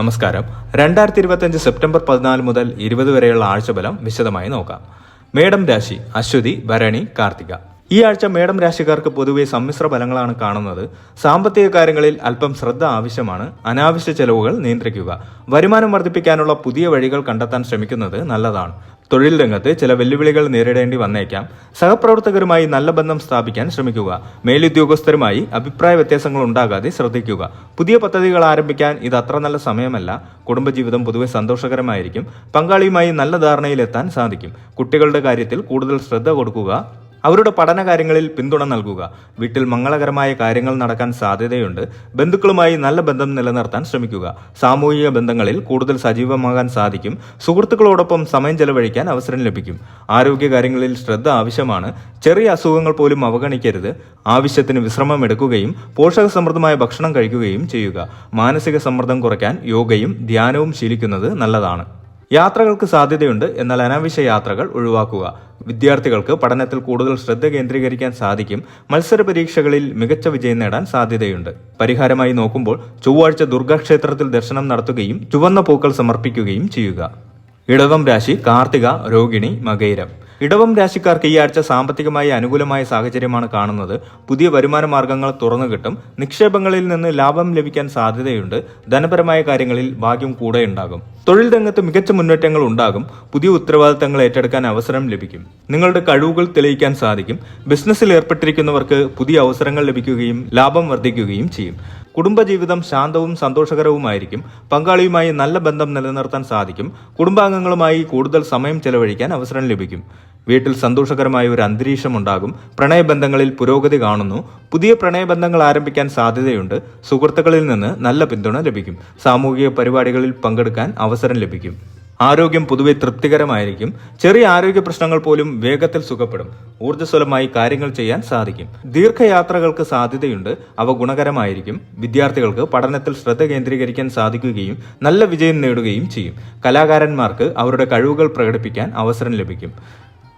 നമസ്കാരം. രണ്ടായിരത്തി ഇരുപത്തിയഞ്ച് സെപ്റ്റംബർ പതിനാല് മുതൽ ഇരുപത് വരെയുള്ള ആഴ്ചബലം വിശദമായി നോക്കാം. മേടം രാശി അശ്വതി ഭരണി കാർത്തിക. ഈ ആഴ്ച മേടം രാശിക്കാർക്ക് പൊതുവെ സമ്മിശ്ര ഫലങ്ങളാണ് കാണുന്നത്. സാമ്പത്തിക കാര്യങ്ങളിൽ അല്പം ശ്രദ്ധ ആവശ്യമാണ്. അനാവശ്യ ചെലവുകൾ നിയന്ത്രിക്കുക. വരുമാനം വർദ്ധിപ്പിക്കാനുള്ള പുതിയ വഴികൾ കണ്ടെത്താൻ ശ്രമിക്കുന്നത് നല്ലതാണ്. തൊഴിൽ രംഗത്ത് ചില വെല്ലുവിളികൾ നേരിടേണ്ടി വന്നേക്കാം. സഹപ്രവർത്തകരുമായി നല്ല ബന്ധം സ്ഥാപിക്കാൻ ശ്രമിക്കുക. മേലുദ്യോഗസ്ഥരുമായി അഭിപ്രായ വ്യത്യാസങ്ങൾ ഉണ്ടാകാതെ ശ്രദ്ധിക്കുക. പുതിയ പദ്ധതികൾ ആരംഭിക്കാൻ ഇത് അത്ര നല്ല സമയമല്ല. കുടുംബജീവിതം പൊതുവെ സന്തോഷകരമായിരിക്കും. പങ്കാളിയുമായി നല്ല ധാരണയിലെത്താൻ സാധിക്കും. കുട്ടികളുടെ കാര്യത്തിൽ കൂടുതൽ ശ്രദ്ധ കൊടുക്കുക. അവരുടെ പഠന കാര്യങ്ങളിൽ പിന്തുണ നൽകുക. വീട്ടിൽ മംഗളകരമായ കാര്യങ്ങൾ നടക്കാൻ സാധ്യതയുണ്ട്. ബന്ധുക്കളുമായി നല്ല ബന്ധം നിലനിർത്താൻ ശ്രമിക്കുക. സാമൂഹിക ബന്ധങ്ങളിൽ കൂടുതൽ സജീവമാകാൻ സാധിക്കും. സുഹൃത്തുക്കളോടൊപ്പം സമയം ചെലവഴിക്കാൻ അവസരം ലഭിക്കും. ആരോഗ്യ കാര്യങ്ങളിൽ ശ്രദ്ധ ആവശ്യമാണ്. ചെറിയ അസുഖങ്ങൾ പോലും അവഗണിക്കരുത്. ആവശ്യത്തിന് വിശ്രമം എടുക്കുകയും പോഷകസമൃദ്ധമായ ഭക്ഷണം കഴിക്കുകയും ചെയ്യുക. മാനസിക സമ്മർദ്ദം കുറയ്ക്കാൻ യോഗയും ധ്യാനവും ശീലിക്കുന്നത് നല്ലതാണ്. യാത്രകൾക്ക് സാധ്യതയുണ്ട്. എന്നാൽ അനാവശ്യ യാത്രകൾ ഒഴിവാക്കുക. വിദ്യാർത്ഥികൾക്ക് പഠനത്തിൽ കൂടുതൽ ശ്രദ്ധ കേന്ദ്രീകരിക്കാൻ സാധിക്കും. മത്സര പരീക്ഷകളിൽ മികച്ച വിജയം നേടാൻ സാധ്യതയുണ്ട്. പരിഹാരമായി നോക്കുമ്പോൾ ചൊവ്വാഴ്ച ദുർഗാക്ഷേത്രത്തിൽ ദർശനം നടത്തുകയും ചുവന്ന പൂക്കൾ സമർപ്പിക്കുകയും ചെയ്യുക. ഇടവം രാശി കാർത്തിക രോഹിണി മകൈരം. ഇടവം രാശിക്കാർക്ക് ഈ ആഴ്ച സാമ്പത്തികമായി അനുകൂലമായ സാഹചര്യമാണ് കാണുന്നത്. പുതിയ വരുമാന മാർഗങ്ങൾ തുറന്നു കിട്ടും. നിക്ഷേപങ്ങളിൽ നിന്ന് ലാഭം ലഭിക്കാൻ സാധ്യതയുണ്ട്. ധനപരമായ കാര്യങ്ങളിൽ ഭാഗ്യം കൂടെ ഉണ്ടാകും തൊഴിൽ രംഗത്ത് മികച്ച മുന്നേറ്റങ്ങൾ ഉണ്ടാകും. പുതിയ ഉത്തരവാദിത്തങ്ങൾ ഏറ്റെടുക്കാൻ അവസരം ലഭിക്കും. നിങ്ങളുടെ കഴിവുകൾ തെളിയിക്കാൻ സാധിക്കും. ബിസിനസ്സിൽ ഏർപ്പെട്ടിരിക്കുന്നവർക്ക് പുതിയ അവസരങ്ങൾ ലഭിക്കുകയും ലാഭം വർദ്ധിക്കുകയും ചെയ്യും. കുടുംബജീവിതം ശാന്തവും സന്തോഷകരവുമായിരിക്കും. പങ്കാളിയുമായി നല്ല ബന്ധം നിലനിർത്താൻ സാധിക്കും. കുടുംബാംഗങ്ങളുമായി കൂടുതൽ സമയം ചെലവഴിക്കാൻ അവസരം ലഭിക്കും. വീട്ടിൽ സന്തോഷകരമായ ഒരു അന്തരീക്ഷം ഉണ്ടാകും പ്രണയബന്ധങ്ങളിൽ പുരോഗതി കാണുന്നു. പുതിയ പ്രണയബന്ധങ്ങൾ ആരംഭിക്കാൻ സാധ്യതയുണ്ട്. സുഹൃത്തുക്കളിൽ നിന്ന് നല്ല പിന്തുണ ലഭിക്കും. സാമൂഹിക പരിപാടികളിൽ പങ്കെടുക്കാൻ അവസരം ലഭിക്കും. ആരോഗ്യം പൊതുവെ തൃപ്തികരമായിരിക്കും. ചെറിയ ആരോഗ്യ പ്രശ്നങ്ങൾ പോലും വേഗത്തിൽ സുഖപ്പെടും. ഊർജസ്വലമായി കാര്യങ്ങൾ ചെയ്യാൻ സാധിക്കും. ദീർഘയാത്രകൾക്ക് സാധ്യതയുണ്ട്. അവ ഗുണകരമായിരിക്കും. വിദ്യാർത്ഥികൾക്ക് പഠനത്തിൽ ശ്രദ്ധ കേന്ദ്രീകരിക്കാൻ സാധിക്കുകയും നല്ല വിജയം നേടുകയും ചെയ്യും. കലാകാരന്മാർക്ക് അവരുടെ കഴിവുകൾ പ്രകടിപ്പിക്കാൻ അവസരം ലഭിക്കും.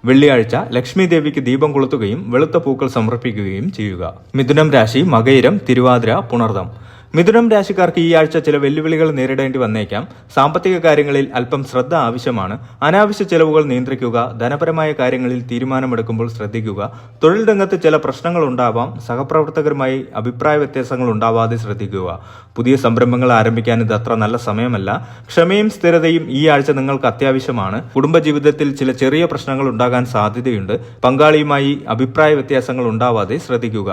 വെള്ളിയാഴ്ച ലക്ഷ്മി ദേവിക്ക് ദീപം കൊളുത്തുകയും വെളുത്ത പൂക്കൾ സമർപ്പിക്കുകയും ചെയ്യുക. മിഥുനം രാശി മകയിരം തിരുവാതിര പുണർദം മിഥുനം രാശിക്കാർക്ക് ഈ ആഴ്ച ചില വെല്ലുവിളികൾ നേരിടേണ്ടി വന്നേക്കാം. സാമ്പത്തിക കാര്യങ്ങളിൽ അല്പം ശ്രദ്ധ ആവശ്യമാണ്. അനാവശ്യ ചെലവുകൾ നിയന്ത്രിക്കുക ധനപരമായ കാര്യങ്ങളിൽ തീരുമാനമെടുക്കുമ്പോൾ ശ്രദ്ധിക്കുക. തൊഴിൽ രംഗത്ത് ചില പ്രശ്നങ്ങൾ ഉണ്ടാവാം. സഹപ്രവർത്തകരുമായി അഭിപ്രായ വ്യത്യാസങ്ങൾ ഉണ്ടാവാതെ ശ്രദ്ധിക്കുക. പുതിയ സംരംഭങ്ങൾ ആരംഭിക്കാൻ ഇത് അത്ര നല്ല സമയമല്ല. ക്ഷമയും സ്ഥിരതയും ഈ ആഴ്ച നിങ്ങൾക്ക് അത്യാവശ്യമാണ്. കുടുംബജീവിതത്തിൽ ചില ചെറിയ പ്രശ്നങ്ങൾ ഉണ്ടാകാൻ സാധ്യതയുണ്ട്. പങ്കാളിയുമായി അഭിപ്രായ വ്യത്യാസങ്ങൾ ഉണ്ടാവാതെ ശ്രദ്ധിക്കുക.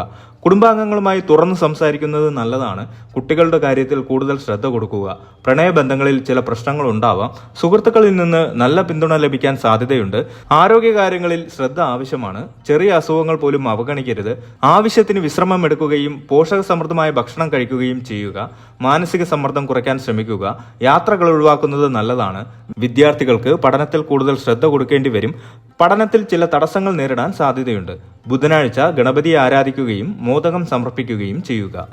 കുടുംബാംഗങ്ങളുമായി തുറന്ന് സംസാരിക്കുന്നത് നല്ലതാണ്. കുട്ടികളുടെ കാര്യത്തിൽ കൂടുതൽ ശ്രദ്ധ കൊടുക്കുക. പ്രണയബന്ധങ്ങളിൽ ചില പ്രശ്നങ്ങൾ ഉണ്ടാവാം സുഹൃത്തുക്കളിൽ നിന്ന് നല്ല പിന്തുണ ലഭിക്കാൻ സാധ്യതയുണ്ട്. ആരോഗ്യകാര്യങ്ങളിൽ ശ്രദ്ധ ആവശ്യമാണ്. ചെറിയ അസുഖങ്ങൾ പോലും അവഗണിക്കരുത്. ആവശ്യത്തിന് വിശ്രമം എടുക്കുകയും പോഷക സമൃദ്ധമായ ഭക്ഷണം കഴിക്കുകയും ചെയ്യുക. മാനസിക സമ്മർദ്ദം കുറയ്ക്കാൻ ശ്രമിക്കുക. യാത്രകൾ ഒഴിവാക്കുന്നത് നല്ലതാണ്. വിദ്യാർത്ഥികൾക്ക് പഠനത്തിൽ കൂടുതൽ ശ്രദ്ധ കൊടുക്കേണ്ടി വരും. പഠനത്തിൽ ചില തടസ്സങ്ങൾ നേരിടാൻ സാധ്യതയുണ്ട്. ബുധനാഴ്ച ഗണപതിയെ ആരാധിക്കുകയും മോദകം സമർപ്പിക്കുകയും ചെയ്യുക.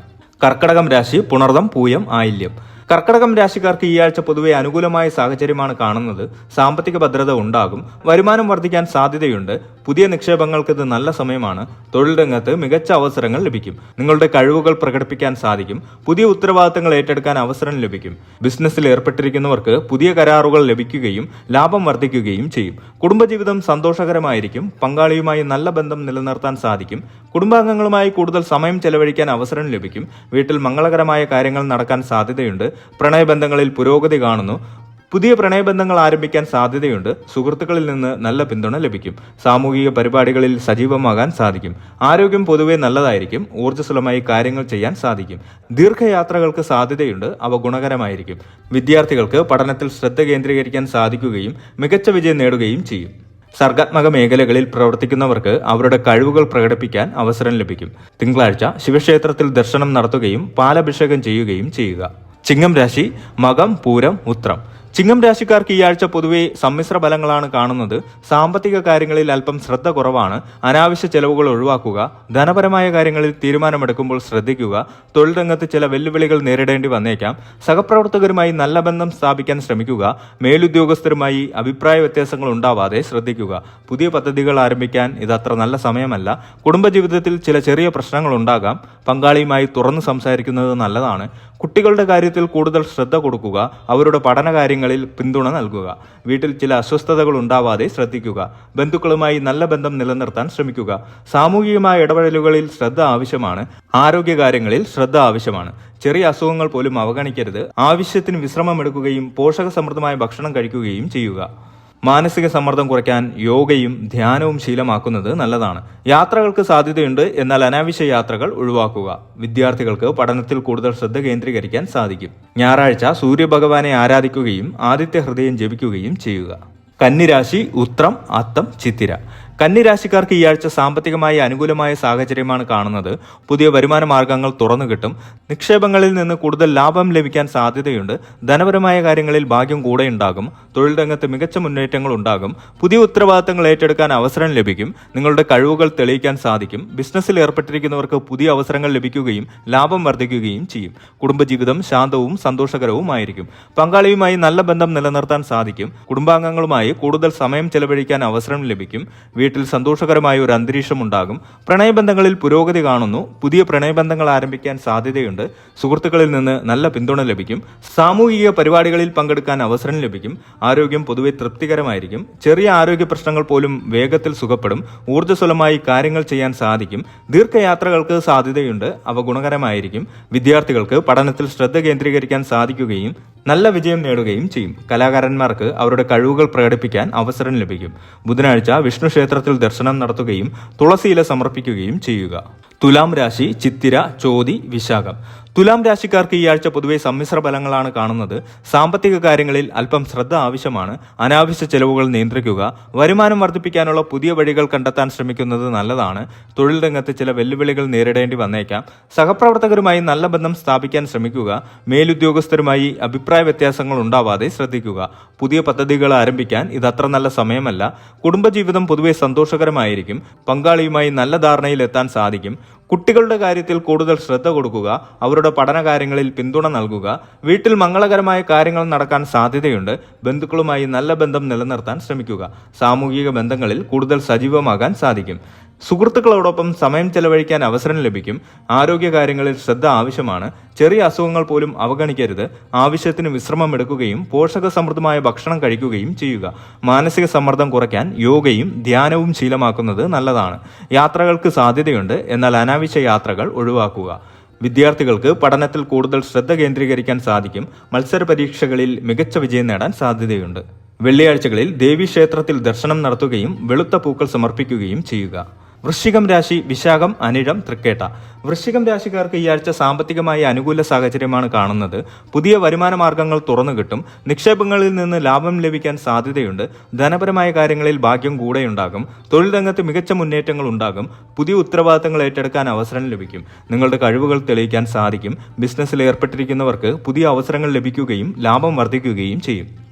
കർക്കടകം രാശി പുണർദം പൂയം ആയില്യം. കർക്കടകം രാശിക്കാർക്ക് ഈ ആഴ്ച പൊതുവെ അനുകൂലമായ സാഹചര്യമാണ് കാണുന്നത്. സാമ്പത്തിക ഭദ്രത ഉണ്ടാകും. വരുമാനം വർദ്ധിക്കാൻ സാധ്യതയുണ്ട്. പുതിയ നിക്ഷേപങ്ങൾക്ക് ഇത് നല്ല സമയമാണ്. തൊഴിൽ രംഗത്ത് മികച്ച അവസരങ്ങൾ ലഭിക്കും. നിങ്ങളുടെ കഴിവുകൾ പ്രകടിപ്പിക്കാൻ സാധിക്കും. പുതിയ ഉത്തരവാദിത്തങ്ങൾ ഏറ്റെടുക്കാൻ അവസരം ലഭിക്കും. ബിസിനസ്സിൽ ഏർപ്പെട്ടിരിക്കുന്നവർക്ക് പുതിയ കരാറുകൾ ലഭിക്കുകയും ലാഭം വർദ്ധിക്കുകയും ചെയ്യും. കുടുംബജീവിതം സന്തോഷകരമായിരിക്കും. പങ്കാളിയുമായി നല്ല ബന്ധം നിലനിർത്താൻ സാധിക്കും. കുടുംബാംഗങ്ങളുമായി കൂടുതൽ സമയം ചെലവഴിക്കാൻ അവസരം ലഭിക്കും. വീട്ടിൽ മംഗളകരമായ കാര്യങ്ങൾ നടക്കാൻ സാധ്യതയുണ്ട്. പ്രണയബന്ധങ്ങളിൽ പുരോഗതി കാണുന്നു. പുതിയ പ്രണയബന്ധങ്ങൾ ആരംഭിക്കാൻ സാധ്യതയുണ്ട്. സുഹൃത്തുക്കളിൽ നിന്ന് നല്ല പിന്തുണ ലഭിക്കും. സാമൂഹിക പരിപാടികളിൽ സജീവമാകാൻ സാധിക്കും. ആരോഗ്യം പൊതുവെ നല്ലതായിരിക്കും. ഊർജസ്വലമായി കാര്യങ്ങൾ ചെയ്യാൻ സാധിക്കും. ദീർഘയാത്രകൾക്ക് സാധ്യതയുണ്ട്. അവ ഗുണകരമായിരിക്കും. വിദ്യാർത്ഥികൾക്ക് പഠനത്തിൽ ശ്രദ്ധ കേന്ദ്രീകരിക്കാൻ സാധിക്കുകയും മികച്ച വിജയം നേടുകയും ചെയ്യും. സർഗാത്മക മേഖലകളിൽ പ്രവർത്തിക്കുന്നവർക്ക് അവരുടെ കഴിവുകൾ പ്രകടിപ്പിക്കാൻ അവസരം ലഭിക്കും. തിങ്കളാഴ്ച ശിവക്ഷേത്രത്തിൽ ദർശനം നടത്തുകയും പാലഭിഷേകം ചെയ്യുകയും ചെയ്യുക. ചിങ്ങം രാശി മകം പൂരം ഉത്രം ചിങ്ങം രാശിക്കാർക്ക് ഈ ആഴ്ച പൊതുവെ സമ്മിശ്ര ഫലങ്ങളാണ് കാണുന്നത്. സാമ്പത്തിക കാര്യങ്ങളിൽ അല്പം ശ്രദ്ധ കുറവാണ്. അനാവശ്യ ചെലവുകൾ ഒഴിവാക്കുക. ധനപരമായ കാര്യങ്ങളിൽ തീരുമാനമെടുക്കുമ്പോൾ ശ്രദ്ധിക്കുക. തൊഴിൽ രംഗത്ത് ചില വെല്ലുവിളികൾ നേരിടേണ്ടി വന്നേക്കാം. സഹപ്രവർത്തകരുമായി നല്ല ബന്ധം സ്ഥാപിക്കാൻ ശ്രമിക്കുക. മേലുദ്യോഗസ്ഥരുമായി അഭിപ്രായ വ്യത്യാസങ്ങൾ ഉണ്ടാവാതെ ശ്രദ്ധിക്കുക. പുതിയ പദ്ധതികൾ ആരംഭിക്കാൻ ഇതത്ര നല്ല സമയമല്ല. കുടുംബജീവിതത്തിൽ ചില ചെറിയ പ്രശ്നങ്ങൾ ഉണ്ടാകാം. പങ്കാളിയുമായി തുറന്നു സംസാരിക്കുന്നത് നല്ലതാണ്. കുട്ടികളുടെ കാര്യത്തിൽ കൂടുതൽ ശ്രദ്ധ കൊടുക്കുക. അവരുടെ പഠന കാര്യങ്ങളിൽ പിന്തുണ നൽകുക. വീട്ടിൽ ചില അസ്വസ്ഥതകൾ ഉണ്ടാവാതെ ശ്രദ്ധിക്കുക. ബന്ധുക്കളുമായി നല്ല ബന്ധം നിലനിർത്താൻ ശ്രമിക്കുക. സാമൂഹികമായ ഇടപെടലുകളിൽ ശ്രദ്ധ ആവശ്യമാണ്. ആരോഗ്യകാര്യങ്ങളിൽ ശ്രദ്ധ ആവശ്യമാണ്. ചെറിയ അസുഖങ്ങൾ പോലും അവഗണിക്കരുത്. ആവശ്യത്തിന് വിശ്രമം വിശ്രമമെടുക്കുകയും പോഷകസമൃദ്ധമായ ഭക്ഷണം കഴിക്കുകയും ചെയ്യുക. മാനസിക സമ്മർദ്ദം കുറയ്ക്കാൻ യോഗയും ധ്യാനവും ശീലമാക്കുന്നത് നല്ലതാണ്. യാത്രകൾക്ക് സാധ്യതയുണ്ട് എന്നാൽ അനാവശ്യ യാത്രകൾ ഒഴിവാക്കുക. വിദ്യാർത്ഥികൾക്ക് പഠനത്തിൽ കൂടുതൽ ശ്രദ്ധ കേന്ദ്രീകരിക്കാൻ സാധിക്കും. ഞായറാഴ്ച സൂര്യഭഗവാനെ ആരാധിക്കുകയും ആദിത്യ ഹൃദയം ജപിക്കുകയും ചെയ്യുക. കന്നിരാശി ഉത്രം അത്തം ചിത്തിര. കന്നിരാശിക്കാർക്ക് ഈ ആഴ്ച സാമ്പത്തികമായി അനുകൂലമായ സാഹചര്യമാണ് കാണുന്നത്. പുതിയ വരുമാന മാർഗങ്ങൾ തുറന്നു കിട്ടും. നിക്ഷേപങ്ങളിൽ നിന്ന് കൂടുതൽ ലാഭം ലഭിക്കാൻ സാധ്യതയുണ്ട്. ധനപരമായ കാര്യങ്ങളിൽ ഭാഗ്യം കൂടെ ഉണ്ടാകും. തൊഴിൽ രംഗത്ത് മികച്ച മുന്നേറ്റങ്ങൾ ഉണ്ടാകും. പുതിയ ഉത്തരവാദിത്തങ്ങൾ ഏറ്റെടുക്കാൻ അവസരം ലഭിക്കും. നിങ്ങളുടെ കഴിവുകൾ തെളിയിക്കാൻ സാധിക്കും. ബിസിനസ്സിൽ ഏർപ്പെട്ടിരിക്കുന്നവർക്ക് പുതിയ അവസരങ്ങൾ ലഭിക്കുകയും ലാഭം വർദ്ധിക്കുകയും ചെയ്യും. കുടുംബജീവിതം ശാന്തവും സന്തോഷകരവുമായിരിക്കും. പങ്കാളിയുമായി നല്ല ബന്ധം നിലനിർത്താൻ സാധിക്കും. കുടുംബാംഗങ്ങളുമായി കൂടുതൽ സമയം ചെലവഴിക്കാൻ അവസരം ലഭിക്കും. വീട്ടിൽ സന്തോഷകരമായ ഒരു അന്തരീക്ഷം ഉണ്ടാകും പ്രണയബന്ധങ്ങളിൽ പുരോഗതി കാണുന്നു. പുതിയ പ്രണയബന്ധങ്ങൾ ആരംഭിക്കാൻ സാധ്യതയുണ്ട്. സുഹൃത്തുക്കളിൽ നിന്ന് നല്ല പിന്തുണ ലഭിക്കും. സാമൂഹിക പരിപാടികളിൽ പങ്കെടുക്കാൻ അവസരം ലഭിക്കും. ആരോഗ്യം പൊതുവെ തൃപ്തികരമായിരിക്കും. ചെറിയ ആരോഗ്യ പ്രശ്നങ്ങൾ പോലും വേഗത്തിൽ സുഖപ്പെടും. ഊർജസ്വലമായി കാര്യങ്ങൾ ചെയ്യാൻ സാധിക്കും. ദീർഘയാത്രകൾക്ക് സാധ്യതയുണ്ട്. അവ ഗുണകരമായിരിക്കും. വിദ്യാർത്ഥികൾക്ക് പഠനത്തിൽ ശ്രദ്ധ കേന്ദ്രീകരിക്കാൻ സാധിക്കുകയും നല്ല വിജയം നേടുകയും ചെയ്യും. കലാകാരന്മാർക്ക് അവരുടെ കഴിവുകൾ പ്രകടിപ്പിക്കാൻ അവസരം ലഭിക്കും. ബുധനാഴ്ച വിഷ്ണു ക്ഷേത്രത്തിൽ ദർശനം നടത്തുകയും തുളസിയില സമർപ്പിക്കുകയും ചെയ്യുക. തുലാം രാശി ചിത്തിര ചോതി വിശാഖം. തുലാം രാശിക്കാർക്ക് ഈ ആഴ്ച പൊതുവെ സമ്മിശ്ര ഫലങ്ങളാണ് കാണുന്നത്. സാമ്പത്തിക കാര്യങ്ങളിൽ അല്പം ശ്രദ്ധ ആവശ്യമാണ്. അനാവശ്യ ചെലവുകൾ നിയന്ത്രിക്കുക വരുമാനം വർദ്ധിപ്പിക്കാനുള്ള പുതിയ വഴികൾ കണ്ടെത്താൻ ശ്രമിക്കുന്നത് നല്ലതാണ്. തൊഴിൽ രംഗത്ത് ചില വെല്ലുവിളികൾ നേരിടേണ്ടി വന്നേക്കാം. സഹപ്രവർത്തകരുമായി നല്ല ബന്ധം സ്ഥാപിക്കാൻ ശ്രമിക്കുക മേലുദ്യോഗസ്ഥരുമായി അഭിപ്രായ വ്യത്യാസങ്ങൾ ഉണ്ടാവാതെ ശ്രദ്ധിക്കുക. പുതിയ പദ്ധതികൾ ആരംഭിക്കാൻ ഇതത്ര നല്ല സമയമല്ല. കുടുംബജീവിതം പൊതുവെ സന്തോഷകരമായിരിക്കും. പങ്കാളിയുമായി നല്ല ധാരണയിലെത്താൻ സാധിക്കും. കുട്ടികളുടെ കാര്യത്തിൽ കൂടുതൽ ശ്രദ്ധ കൊടുക്കുക അവരുടെ പഠനകാര്യങ്ങളിൽ പിന്തുണ നൽകുക വീട്ടിൽ മംഗളകരമായ കാര്യങ്ങൾ നടക്കാൻ സാധ്യതയുണ്ട് ബന്ധുക്കളുമായി നല്ല ബന്ധം നിലനിർത്താൻ ശ്രമിക്കുക സാമൂഹിക ബന്ധങ്ങളിൽ കൂടുതൽ സജീവമാകാൻ സാധിക്കും. സുഹൃത്തുക്കളോടൊപ്പം സമയം ചെലവഴിക്കാൻ അവസരം ലഭിക്കും. ആരോഗ്യകാര്യങ്ങളിൽ ശ്രദ്ധ ആവശ്യമാണ്. ചെറിയ അസുഖങ്ങൾ പോലും അവഗണിക്കരുത്. ആവശ്യത്തിന് വിശ്രമം എടുക്കുകയും പോഷക സമൃദ്ധമായ ഭക്ഷണം കഴിക്കുകയും ചെയ്യുക. മാനസിക സമ്മർദ്ദം കുറയ്ക്കാൻ യോഗയും ധ്യാനവും ശീലമാക്കുന്നത് നല്ലതാണ്. യാത്രകൾക്ക് സാധ്യതയുണ്ട്. എന്നാൽ അനാവശ്യ യാത്രകൾ ഒഴിവാക്കുക. വിദ്യാർത്ഥികൾക്ക് പഠനത്തിൽ കൂടുതൽ ശ്രദ്ധ കേന്ദ്രീകരിക്കാൻ സാധിക്കും. മത്സര പരീക്ഷകളിൽ മികച്ച വിജയം നേടാൻ സാധ്യതയുണ്ട്. വെള്ളിയാഴ്ചകളിൽ ദേവീക്ഷേത്രത്തിൽ ദർശനം നടത്തുകയും വെളുത്ത പൂക്കൾ സമർപ്പിക്കുകയും ചെയ്യുക. വൃശ്ചികം രാശി വിശാഖം അനിഴം തൃക്കേട്ട. വൃശ്ചികം രാശിക്കാർക്ക് ഈ ആഴ്ച സാമ്പത്തികമായി അനുകൂല സാഹചര്യമാണ് കാണുന്നത്. പുതിയ വരുമാന മാർഗങ്ങൾ തുറന്നു കിട്ടും. നിക്ഷേപങ്ങളിൽ നിന്ന് ലാഭം ലഭിക്കാൻ സാധ്യതയുണ്ട്. ധനപരമായ കാര്യങ്ങളിൽ ഭാഗ്യം കൂടെയുണ്ടാകും. തൊഴിൽ രംഗത്ത് മികച്ച മുന്നേറ്റങ്ങൾ ഉണ്ടാകും. പുതിയ ഉത്തരവാദിത്തങ്ങൾ ഏറ്റെടുക്കാൻ അവസരം ലഭിക്കും. നിങ്ങളുടെ കഴിവുകൾ തെളിയിക്കാൻ സാധിക്കും. ബിസിനസ്സിൽ ഏർപ്പെട്ടിരിക്കുന്നവർക്ക് പുതിയ അവസരങ്ങൾ ലഭിക്കുകയും ലാഭം വർദ്ധിക്കുകയും ചെയ്യും.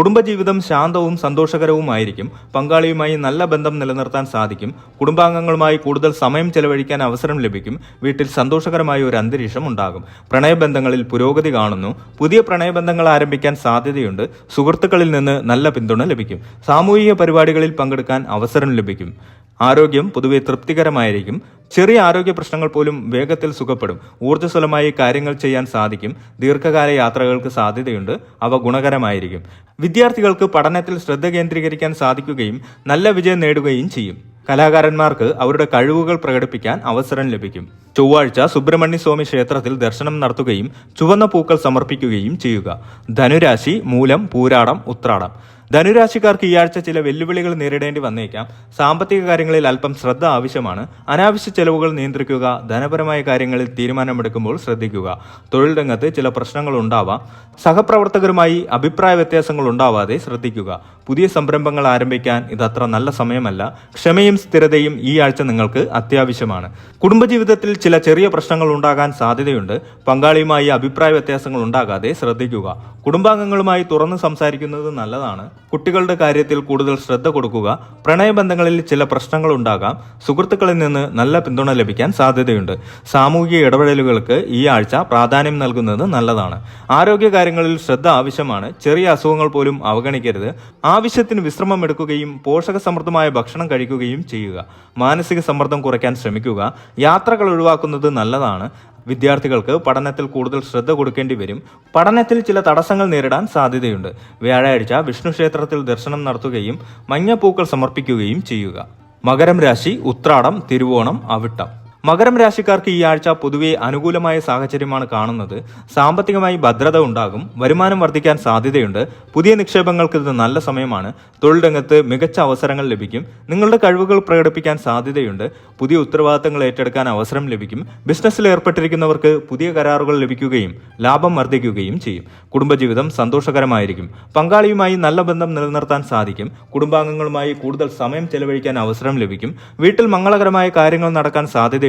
കുടുംബജീവിതം ശാന്തവും സന്തോഷകരവുമായിരിക്കും. പങ്കാളിയുമായി നല്ല ബന്ധം നിലനിർത്താൻ സാധിക്കും. കുടുംബാംഗങ്ങളുമായി കൂടുതൽ സമയം ചെലവഴിക്കാൻ അവസരം ലഭിക്കും. വീട്ടിൽ സന്തോഷകരമായ ഒരു അന്തരീക്ഷം ഉണ്ടാകും. പ്രണയബന്ധങ്ങളിൽ പുരോഗതി കാണുന്നു. പുതിയ പ്രണയബന്ധങ്ങൾ ആരംഭിക്കാൻ സാധ്യതയുണ്ട്. സുഹൃത്തുക്കളിൽ നിന്ന് നല്ല പിന്തുണ ലഭിക്കും. സാമൂഹിക പരിപാടികളിൽ പങ്കെടുക്കാൻ അവസരം ലഭിക്കും. ആരോഗ്യം പൊതുവെ തൃപ്തികരമായിരിക്കും. ചെറിയ ആരോഗ്യ പ്രശ്നങ്ങൾ പോലും വേഗത്തിൽ സുഖപ്പെടും. ഊർജസ്വലമായി കാര്യങ്ങൾ ചെയ്യാൻ സാധിക്കും. ദീർഘകാല യാത്രകൾക്ക് സാധ്യതയുണ്ട്. അവ ഗുണകരമായിരിക്കും. വിദ്യാർത്ഥികൾക്ക് പഠനത്തിൽ ശ്രദ്ധ കേന്ദ്രീകരിക്കാൻ സാധിക്കുകയും നല്ല വിജയം നേടുകയും ചെയ്യും. കലാകാരന്മാർക്ക് അവരുടെ കഴിവുകൾ പ്രകടിപ്പിക്കാൻ അവസരം ലഭിക്കും. ചൊവ്വാഴ്ച സുബ്രഹ്മണ്യ സ്വാമി ക്ഷേത്രത്തിൽ ദർശനം നടത്തുകയും ചുവന്ന പൂക്കൾ സമർപ്പിക്കുകയും ചെയ്യുക. ധനുരാശി മൂലം പൂരാടം ഉത്രാടം. ധനുരാശിക്കാർക്ക് ഈ ആഴ്ച ചില വെല്ലുവിളികൾ നേരിടേണ്ടി വന്നേക്കാം. സാമ്പത്തിക കാര്യങ്ങളിൽ അല്പം ശ്രദ്ധ ആവശ്യമാണ്. അനാവശ്യ ചെലവുകൾ നിയന്ത്രിക്കുക ധനപരമായ കാര്യങ്ങളിൽ തീരുമാനമെടുക്കുമ്പോൾ ശ്രദ്ധിക്കുക. തൊഴിൽ രംഗത്ത് ചില പ്രശ്നങ്ങൾ ഉണ്ടാവാം. സഹപ്രവർത്തകരുമായി അഭിപ്രായ വ്യത്യാസങ്ങൾ ഉണ്ടാവാതെ ശ്രദ്ധിക്കുക. പുതിയ സംരംഭങ്ങൾ ആരംഭിക്കാൻ ഇത് അത്ര നല്ല സമയമല്ല. ക്ഷമയും സ്ഥിരതയും ഈ ആഴ്ച നിങ്ങൾക്ക് അത്യാവശ്യമാണ്. കുടുംബജീവിതത്തിൽ ചില ചെറിയ പ്രശ്നങ്ങൾ ഉണ്ടാകാൻ സാധ്യതയുണ്ട്. പങ്കാളിയുമായി അഭിപ്രായ വ്യത്യാസങ്ങൾ ഉണ്ടാകാതെ ശ്രദ്ധിക്കുക. കുടുംബാംഗങ്ങളുമായി തുറന്ന് സംസാരിക്കുന്നത് നല്ലതാണ്. കുട്ടികളുടെ കാര്യത്തിൽ കൂടുതൽ ശ്രദ്ധ കൊടുക്കുക പ്രണയബന്ധങ്ങളിൽ ചില പ്രശ്നങ്ങൾ ഉണ്ടാകാം സുഹൃത്തുക്കളിൽ നിന്ന് നല്ല പിന്തുണ ലഭിക്കാൻ സാധ്യതയുണ്ട്. സാമൂഹിക ഇടപെടലുകൾക്ക് ഈ ആഴ്ച പ്രാധാന്യം നൽകുന്നത് നല്ലതാണ്. ആരോഗ്യകാര്യങ്ങളിൽ ശ്രദ്ധ ആവശ്യമാണ്. ചെറിയ അസുഖങ്ങൾ പോലും അവഗണിക്കരുത്. ആവശ്യത്തിന് വിശ്രമം എടുക്കുകയും പോഷകസമൃദ്ധമായ ഭക്ഷണം കഴിക്കുകയും ചെയ്യുക. മാനസിക സമ്മർദ്ദം കുറയ്ക്കാൻ ശ്രമിക്കുക. യാത്രകൾ ഒഴിവാക്കുന്നത് നല്ലതാണ്. വിദ്യാർത്ഥികൾക്ക് പഠനത്തിൽ കൂടുതൽ ശ്രദ്ധ കൊടുക്കേണ്ടി വരും. പഠനത്തിൽ ചില തടസ്സങ്ങൾ നേരിടാൻ സാധ്യതയുണ്ട്. വ്യാഴാഴ്ച വിഷ്ണു ക്ഷേത്രത്തിൽ ദർശനം നടത്തുകയും മഞ്ഞപ്പൂക്കൾ സമർപ്പിക്കുകയും ചെയ്യുക. മകരം രാശി ഉത്രാടം തിരുവോണം അവിട്ടം. മകരം രാശിക്കാർക്ക് ഈ ആഴ്ച പൊതുവെ അനുകൂലമായ സാഹചര്യമാണ് കാണുന്നത്. സാമ്പത്തികമായി ഭദ്രത ഉണ്ടാകും. വരുമാനം വർദ്ധിക്കാൻ സാധ്യതയുണ്ട്. പുതിയ നിക്ഷേപങ്ങൾക്ക് ഇത് നല്ല സമയമാണ്. തൊഴിൽ രംഗത്ത് മികച്ച അവസരങ്ങൾ ലഭിക്കും. നിങ്ങളുടെ കഴിവുകൾ പ്രകടിപ്പിക്കാൻ സാധ്യതയുണ്ട്. പുതിയ ഉത്തരവാദിത്തങ്ങൾ ഏറ്റെടുക്കാൻ അവസരം ലഭിക്കും. ബിസിനസ്സിൽ ഏർപ്പെട്ടിരിക്കുന്നവർക്ക് പുതിയ കരാറുകൾ ലഭിക്കുകയും ലാഭം വർദ്ധിക്കുകയും ചെയ്യും. കുടുംബജീവിതം സന്തോഷകരമായിരിക്കും. പങ്കാളിയുമായി നല്ല ബന്ധം നിലനിർത്താൻ സാധിക്കും. കുടുംബാംഗങ്ങളുമായി കൂടുതൽ സമയം ചെലവഴിക്കാൻ അവസരം ലഭിക്കും. വീട്ടിൽ മംഗളകരമായ കാര്യങ്ങൾ നടക്കാൻ സാധ്യതയുണ്ട്.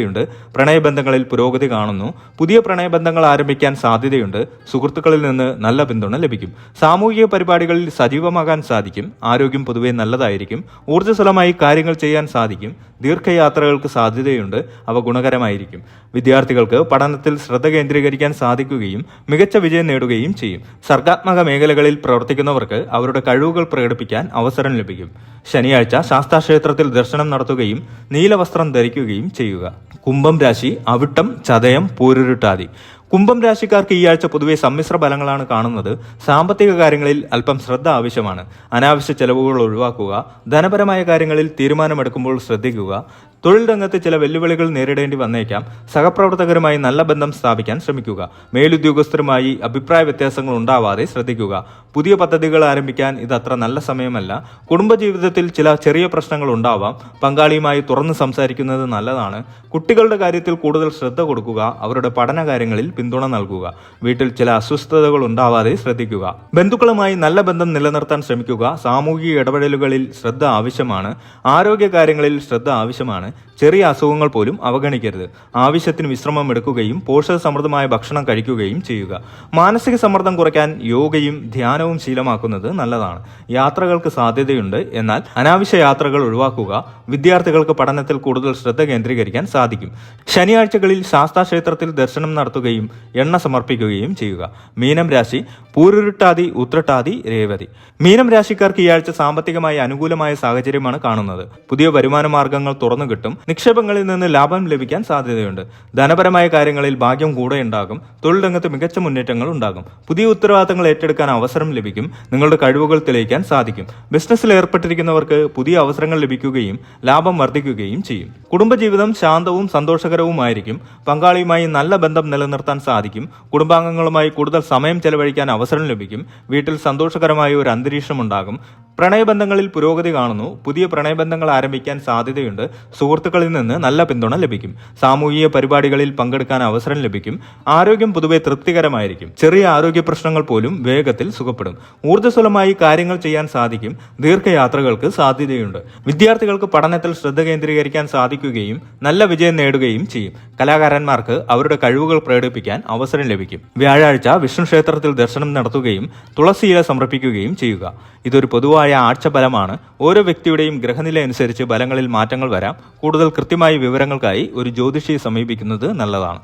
പ്രണയബന്ധങ്ങളിൽ പുരോഗതി കാണുന്നു. പുതിയ പ്രണയബന്ധങ്ങൾ ആരംഭിക്കാൻ സാധ്യതയുണ്ട്. സുഹൃത്തുക്കളിൽ നിന്ന് നല്ല പിന്തുണ ലഭിക്കും. സാമൂഹിക പരിപാടികളിൽ സജീവമാകാൻ സാധിക്കും. ആരോഗ്യം പൊതുവെ നല്ലതായിരിക്കും. ഊർജസ്വലമായി കാര്യങ്ങൾ ചെയ്യാൻ സാധിക്കും. ദീർഘയാത്രകൾക്ക് സാധ്യതയുണ്ട്. അവ ഗുണകരമായിരിക്കും. വിദ്യാർത്ഥികൾക്ക് പഠനത്തിൽ ശ്രദ്ധ കേന്ദ്രീകരിക്കാൻ സാധിക്കുകയും മികച്ച വിജയം നേടുകയും ചെയ്യും. സർഗാത്മക മേഖലകളിൽ പ്രവർത്തിക്കുന്നവർക്ക് അവരുടെ കഴിവുകൾ പ്രകടിപ്പിക്കാൻ അവസരം ലഭിക്കും. ശനിയാഴ്ച ശാസ്താക്ഷേത്രത്തിൽ ദർശനം നടത്തുകയും നീലവസ്ത്രം ധരിക്കുകയും ചെയ്യുക. കുംഭം രാശി അവിട്ടം ചതയം പൂരുരുട്ടാതി. കുംഭം രാശിക്കാർക്ക് ഈ ആഴ്ച പൊതുവെ സമ്മിശ്ര ഫലങ്ങളാണ് കാണുന്നത്. സാമ്പത്തിക കാര്യങ്ങളിൽ അല്പം ശ്രദ്ധ ആവശ്യമാണ്. അനാവശ്യ ചെലവുകൾ ഒഴിവാക്കുക ധനപരമായ കാര്യങ്ങളിൽ തീരുമാനമെടുക്കുമ്പോൾ ശ്രദ്ധിക്കുക തൊഴിൽ രംഗത്ത് ചില വെല്ലുവിളികൾ നേരിടേണ്ടി വന്നേക്കാം. സഹപ്രവർത്തകരുമായി നല്ല ബന്ധം സ്ഥാപിക്കാൻ ശ്രമിക്കുക. മേലുദ്യോഗസ്ഥരുമായി അഭിപ്രായ വ്യത്യാസങ്ങൾ ഉണ്ടാവാതെ ശ്രദ്ധിക്കുക. പുതിയ പദ്ധതികൾ ആരംഭിക്കാൻ ഇത് അത്ര നല്ല സമയമല്ല. കുടുംബജീവിതത്തിൽ ചില ചെറിയ പ്രശ്നങ്ങൾ ഉണ്ടാവാം. പങ്കാളിയുമായി തുറന്ന് സംസാരിക്കുന്നത് നല്ലതാണ്. കുട്ടികളുടെ കാര്യത്തിൽ കൂടുതൽ ശ്രദ്ധ കൊടുക്കുക. അവരുടെ പഠന കാര്യങ്ങളിൽ പിന്തുണ നൽകുക. വീട്ടിൽ ചില അസ്വസ്ഥതകൾ ഉണ്ടാവാതെ ശ്രദ്ധിക്കുക. ബന്ധുക്കളുമായി നല്ല ബന്ധം നിലനിർത്താൻ ശ്രമിക്കുക. സാമൂഹിക ഇടപെടലുകളിൽ ശ്രദ്ധ ആവശ്യമാണ്. ആരോഗ്യ കാര്യങ്ങളിൽ ശ്രദ്ധ ആവശ്യമാണ്. হয় ചെറിയ അസുഖങ്ങൾ പോലും അവഗണിക്കരുത്. ആവശ്യത്തിന് വിശ്രമം എടുക്കുകയും പോഷക സമൃദ്ധമായ ഭക്ഷണം കഴിക്കുകയും ചെയ്യുക. മാനസിക സമ്മർദ്ദം കുറയ്ക്കാൻ യോഗയും ധ്യാനവും ശീലമാക്കുന്നത് നല്ലതാണ്. യാത്രകൾക്ക് സാധ്യതയുണ്ട്. എന്നാൽ അനാവശ്യ യാത്രകൾ ഒഴിവാക്കുക വിദ്യാർത്ഥികൾക്ക് പഠനത്തിൽ കൂടുതൽ ശ്രദ്ധ കേന്ദ്രീകരിക്കാൻ സാധിക്കും. ശനിയാഴ്ചകളിൽ ശാസ്താ ക്ഷേത്രത്തിൽ ദർശനം നടത്തുകയും എണ്ണ സമർപ്പിക്കുകയും ചെയ്യുക. മീനം രാശി പൂരുരുട്ടാതി ഉത്രട്ടാതി രേവതി. മീനം രാശിക്കാർക്ക് ഈ ആഴ്ച സാമ്പത്തികമായി അനുകൂലമായ സാഹചര്യമാണ് കാണുന്നത്. പുതിയ വരുമാന മാർഗങ്ങൾ തുറന്നു കിട്ടും നിക്ഷേപങ്ങളിൽ നിന്ന് ലാഭം ലഭിക്കാൻ സാധ്യതയുണ്ട്. ധനപരമായ കാര്യങ്ങളിൽ ഭാഗ്യം കൂടെ ഉണ്ടാകും. തൊഴിൽ രംഗത്ത് മികച്ച മുന്നേറ്റങ്ങൾ ഉണ്ടാകും. പുതിയ ഉത്തരവാദിത്തങ്ങൾ ഏറ്റെടുക്കാൻ അവസരം ലഭിക്കും. നിങ്ങളുടെ കഴിവുകൾ തെളിയിക്കാൻ സാധിക്കും. ബിസിനസ്സിൽ ഏർപ്പെട്ടിരിക്കുന്നവർക്ക് പുതിയ അവസരങ്ങൾ ലഭിക്കുകയും ലാഭം വർദ്ധിക്കുകയും ചെയ്യും. കുടുംബജീവിതം ശാന്തവും സന്തോഷകരവുമായിരിക്കും. പങ്കാളിയുമായി നല്ല ബന്ധം നിലനിർത്താൻ സാധിക്കും. കുടുംബാംഗങ്ങളുമായി കൂടുതൽ സമയം ചെലവഴിക്കാൻ അവസരം ലഭിക്കും. വീട്ടിൽ സന്തോഷകരമായ ഒരു അന്തരീക്ഷം ഉണ്ടാകും പ്രണയബന്ധങ്ങളിൽ പുരോഗതി കാണുന്നു. പുതിയ പ്രണയബന്ധങ്ങൾ ആരംഭിക്കാൻ സാധ്യതയുണ്ട്. സുഹൃത്തുക്കളിൽ നിന്ന് നല്ല പിന്തുണ ലഭിക്കും. സാമൂഹിക പരിപാടികളിൽ പങ്കെടുക്കാൻ അവസരം ലഭിക്കും. ആരോഗ്യം പൊതുവെ തൃപ്തികരമായിരിക്കും. ചെറിയ ആരോഗ്യ പ്രശ്നങ്ങൾ പോലും വേഗത്തിൽ സുഖപ്പെടും. ഊർജസ്വലമായി കാര്യങ്ങൾ ചെയ്യാൻ സാധിക്കും. ദീർഘയാത്രകൾക്ക് സാധ്യതയുണ്ട്. വിദ്യാർത്ഥികൾക്ക് പഠനത്തിൽ ശ്രദ്ധ കേന്ദ്രീകരിക്കാൻ സാധിക്കുകയും നല്ല വിജയം നേടുകയും ചെയ്യും. കലാകാരന്മാർക്ക് അവരുടെ കഴിവുകൾ പ്രകടിപ്പിക്കാൻ അവസരം ലഭിക്കും. വ്യാഴാഴ്ച വിഷ്ണു ക്ഷേത്രത്തിൽ ദർശനം നടത്തുകയും തുളസിയില സമർപ്പിക്കുകയും ചെയ്യുക. ഇതൊരു പൊതുവായ ആഴ്ചഫലമാണ്. ഓരോ വ്യക്തിയുടെയും ഗ്രഹനില അനുസരിച്ച് ഫലങ്ങളിൽ മാറ്റങ്ങൾ വരാം. കൂടുതൽ കൃത്യമായ വിവരങ്ങൾക്കായി ഒരു ജ്യോതിഷിയെ സമീപിക്കുന്നത് നല്ലതാണ്.